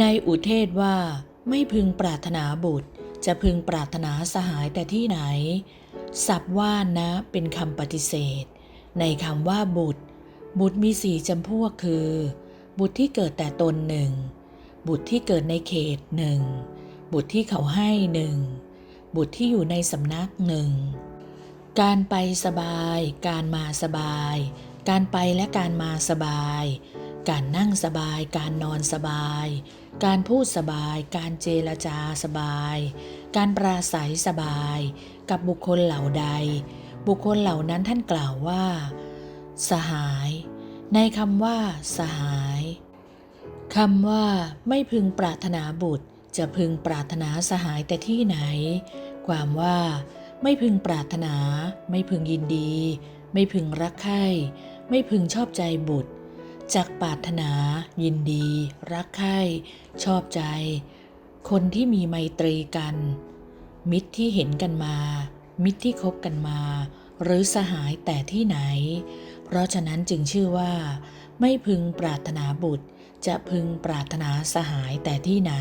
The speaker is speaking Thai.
ในอุเทศว่าไม่พึงปรารถนาบุตร จะพึงปรารถนาสหายแต่ที่ไหน สับว่านะเป็นคำปฏิเสธ ในคำว่าบุตร บุตรมีสี่จำพวกคือ บุตรที่เกิดแต่ตนหนึ่ง บุตรที่เกิดในเขตหนึ่ง บุตรที่เขาให้หนึ่ง บุตรที่อยู่ในสำนักหนึ่ง การไปสบาย การมาสบาย การไปและการมาสบาย การนั่งสบาย การนอนสบาย การพูดสบาย การเจรจาสบาย การปราศัยสบาย กับบุคคลเหล่าใด บุคคลเหล่านั้นท่านกล่าวว่า สหาย ในคำว่า สหายคำว่า ไม่พึงปรารถนาบุตร จะพึงปรารถนาสหายแต่ที่ไหน ความว่า ไม่พึงปรารถนา ไม่พึงยินดี ไม่พึงรักใคร่ไม่พึงชอบใจบุตร จากปรารถนา ยินดี รักใคร่ชอบใจ คนที่มีไมตรีกัน มิตรที่เห็นกันมา มิตรที่คบกันมา หรือสหายแต่ที่ไหน เพราะฉะนั้นจึงชื่อว่า ไม่พึงปรารถนาบุตร จะพึงปรารถนาสหายแต่ที่ไหน